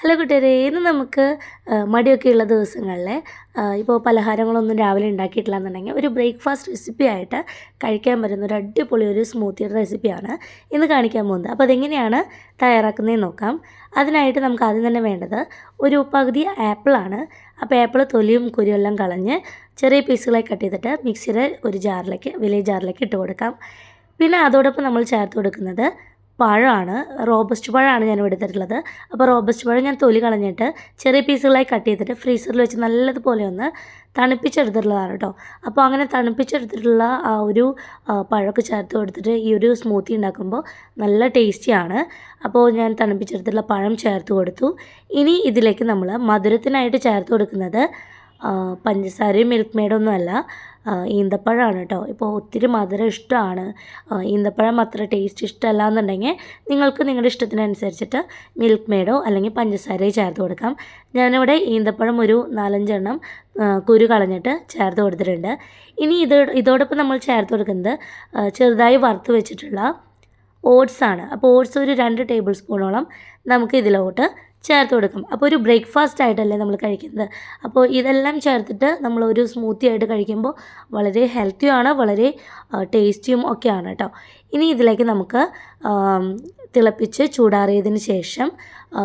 Hello കൂട്ടുകാരെ ഇന്ന് നമുക്ക് മടിയൊക്കെ ഉള്ള ദിവസങ്ങളിൽ ഇപ്പോൾ പലഹാരങ്ങളൊന്നും രാവിലെ ഉണ്ടാക്കിയിട്ടില്ല എന്നുണ്ടെങ്കിൽ ഒരു ബ്രേക്ക്ഫാസ്റ്റ് റെസിപ്പി ആയിട്ട് കഴിക്കാൻ പറ്റുന്ന ഒരു അടിപൊളി ഒരു സ്മൂത്തിയുടെ റെസിപ്പിയാണ് ഇന്ന് കാണിക്കാൻ പോകുന്നത്. അപ്പോൾ അതെങ്ങനെയാണ് തയ്യാറാക്കുന്നതെന്ന് നോക്കാം. അതിനായിട്ട് നമുക്ക് ആദ്യം തന്നെ വേണ്ടത് ഒരു പകുതി ആപ്പിളാണ് അപ്പോൾ ആപ്പിൾ തൊലിയും കുരുവും എല്ലാം കളഞ്ഞ് ചെറിയ പീസുകളായി കട്ട് ചെയ്തിട്ട് മിക്സിയുടെ ഒരു ജാറിലേക്ക് വലിയ ജാറിലേക്ക് ഇട്ട് കൊടുക്കാം. പിന്നെ അതോടൊപ്പം നമ്മൾ ചേർത്ത് കൊടുക്കുന്നത് പഴമാണ്. റോബസ്റ്റ് പഴമാണ് ഞാൻ എടുത്തിട്ടുള്ളത്. അപ്പോൾ റോബസ്റ്റ് പഴം ഞാൻ തൊലി കളഞ്ഞിട്ട് ചെറിയ പീസുകളായി കട്ട് ചെയ്തിട്ട് ഫ്രീസറിൽ വെച്ച് നല്ലതുപോലെ ഒന്ന് തണുപ്പിച്ചെടുത്തിട്ടുള്ളതാണ് കേട്ടോ. അപ്പോൾ അങ്ങനെ തണുപ്പിച്ചെടുത്തിട്ടുള്ള ആ ഒരു പഴമൊക്കെ ചേർത്ത് കൊടുത്തിട്ട് ഈ ഒരു സ്മൂത്തി ഉണ്ടാക്കുമ്പോൾ നല്ല ടേസ്റ്റിയാണ് അപ്പോൾ ഞാൻ തണുപ്പിച്ചെടുത്തിട്ടുള്ള പഴം ചേർത്ത് കൊടുത്തു. ഇനി ഇതിലേക്ക് നമ്മൾ മധുരത്തിനായിട്ട് ചേർത്ത് കൊടുക്കുന്നത് പഞ്ചസാരയും മിൽക്ക് മെയ്ഡൊന്നും അല്ല. ഈന്തപ്പഴമാണ് കേട്ടോ ഇപ്പോൾ ഒത്തിരി മധുരം ഇഷ്ടമാണ്. ഈന്തപ്പഴം അത്ര ടേസ്റ്റ് ഇഷ്ടമല്ല എന്നുണ്ടെങ്കിൽ നിങ്ങൾക്ക് നിങ്ങളുടെ ഇഷ്ടത്തിനനുസരിച്ചിട്ട് മിൽക്ക് മെയ്ഡോ അല്ലെങ്കിൽ പഞ്ചസാരയോ ചേർത്ത് കൊടുക്കാം. ഞാനിവിടെ ഈന്തപ്പഴം ഒരു നാലഞ്ചെണ്ണം കുരു കളഞ്ഞിട്ട് ചേർത്ത് കൊടുത്തിട്ടുണ്ട്. ഇനി ഇത് ഇതോടൊപ്പം നമ്മൾ ചേർത്ത് കൊടുക്കുന്നത് ചെറുതായി വറുത്ത് വെച്ചിട്ടുള്ള ഓട്സ് ആണ് അപ്പോൾ ഓട്സ് ഒരു രണ്ട് ടേബിൾ സ്പൂണോളം നമുക്ക് ഇതിലോട്ട് ചേർത്ത് കൊടുക്കും. അപ്പോൾ ഒരു ബ്രേക്ക്ഫാസ്റ്റ് ആയിട്ടല്ലേ നമ്മൾ കഴിക്കുന്നത്. അപ്പോൾ ഇതെല്ലാം ചേർത്തിട്ട് നമ്മൾ ഒരു സ്മൂത്തി ആയിട്ട് കഴിക്കുമ്പോൾ വളരെ ഹെൽത്തിയുമാണ് വളരെ ടേസ്റ്റിയും ഒക്കെയാണ് കേട്ടോ ഇനി ഇതിലേക്ക് നമുക്ക് തിളപ്പിച്ച് ചൂടാറിയതിന് ശേഷം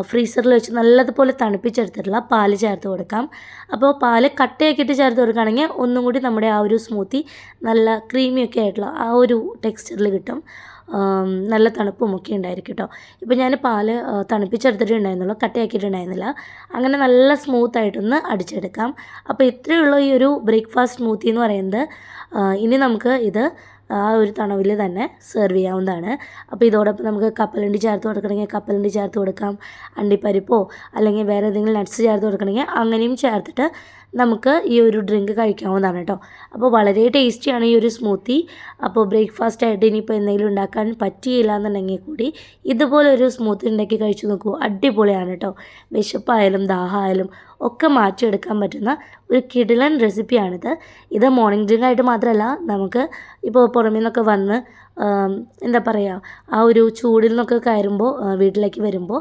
ഫ്രീസറിൽ വെച്ച് നല്ലതുപോലെ തണുപ്പിച്ചെടുത്തിട്ടുള്ള പാൽ ചേർത്ത് കൊടുക്കാം. അപ്പോൾ പാൽ കട്ടയാക്കിയിട്ട് ചേർത്ത് കൊടുക്കുകയാണെങ്കിൽ ഒന്നും കൂടി നമ്മുടെ ആ ഒരു സ്മൂത്തി നല്ല ക്രീമിയൊക്കെ ആയിട്ടുള്ള ആ ഒരു ടെക്സ്ചറിൽ കിട്ടും. നല്ല തണുപ്പും ഒക്കെ ഉണ്ടായിരിക്കും കേട്ടോ. ഇപ്പോൾ ഞാൻ പാൽ തണുപ്പിച്ചെടുത്തിട്ടുണ്ടായിരുന്നുള്ളൂ കട്ടയാക്കിയിട്ടുണ്ടായിരുന്നില്ല. അങ്ങനെ നല്ല സ്മൂത്തായിട്ടൊന്ന് അടിച്ചെടുക്കാം. അപ്പോൾ ഇത്രയുള്ള ഈ ഒരു ബ്രേക്ക്ഫാസ്റ്റ് സ്മൂത്തി എന്ന് പറയുന്നത്. ഇനി നമുക്ക് ഇത് ആ ഒരു തണവിൽ തന്നെ സെർവ് ചെയ്യാവുന്നതാണ്. അപ്പോൾ ഇതോടൊപ്പം നമുക്ക് കപ്പലണ്ടി ചേർത്ത് കൊടുക്കണമെങ്കിൽ കപ്പലണ്ടി ചേർത്ത് കൊടുക്കാം അണ്ടിപ്പരിപ്പോ അല്ലെങ്കിൽ വേറെ ഏതെങ്കിലും നട്ട്സ് ചേർത്ത് കൊടുക്കണമെങ്കിൽ അങ്ങനെയും ചേർത്തിട്ട് നമുക്ക് ഈ ഒരു ഡ്രിങ്ക് കഴിക്കാവുന്നതാണ് കേട്ടോ. അപ്പോൾ വളരെ ടേസ്റ്റിയാണ് ഈ ഒരു സ്മൂത്തി അപ്പോൾ ബ്രേക്ക്ഫാസ്റ്റ് ആയിട്ട് ഇനിയിപ്പോൾ എന്തെങ്കിലും ഉണ്ടാക്കാൻ പറ്റിയില്ല എന്നുണ്ടെങ്കിൽ കൂടി ഇതുപോലൊരു സ്മൂത്തി ഉണ്ടാക്കി കഴിച്ചു നോക്കൂ. അടിപൊളിയാണ് കേട്ടോ. വിശപ്പായാലും ദാഹമായാലും ഒക്കെ മാറ്റിയെടുക്കാൻ പറ്റുന്ന ഒരു കിടിലൻ റെസിപ്പിയാണിത്. ഇത് മോർണിംഗ് ഡ്രിങ്ക് ആയിട്ട് മാത്രമല്ല നമുക്ക് ഇപ്പോൾ പുറമേ നിന്നൊക്കെ വന്ന് എന്താ പറയുക ആ ഒരു ചൂടിൽ നിന്നൊക്കെ കയറുമ്പോൾ വീട്ടിലേക്ക് വരുമ്പോൾ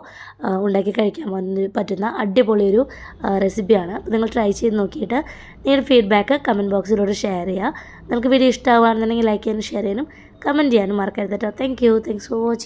ഉണ്ടാക്കി കഴിക്കാൻ പറ്റുന്ന അടിപൊളി ഒരു റെസിപ്പിയാണ്. നിങ്ങൾ ട്രൈ ചെയ്ത് നോക്കിയിട്ട് നിങ്ങളുടെ ഫീഡ്ബാക്ക് കമന്റ് ബോക്സിലൂടെ ഷെയർ ചെയ്യുക. നിങ്ങൾക്ക് വീഡിയോ ഇഷ്ടമാകുകയാണെന്നുണ്ടെങ്കിൽ ലൈക്ക് ചെയ്യാനും ഷെയർ ചെയ്യാനും കമന്റ് ചെയ്യാനും മറക്കരുത് കേട്ടോ. Thank you thanks for watching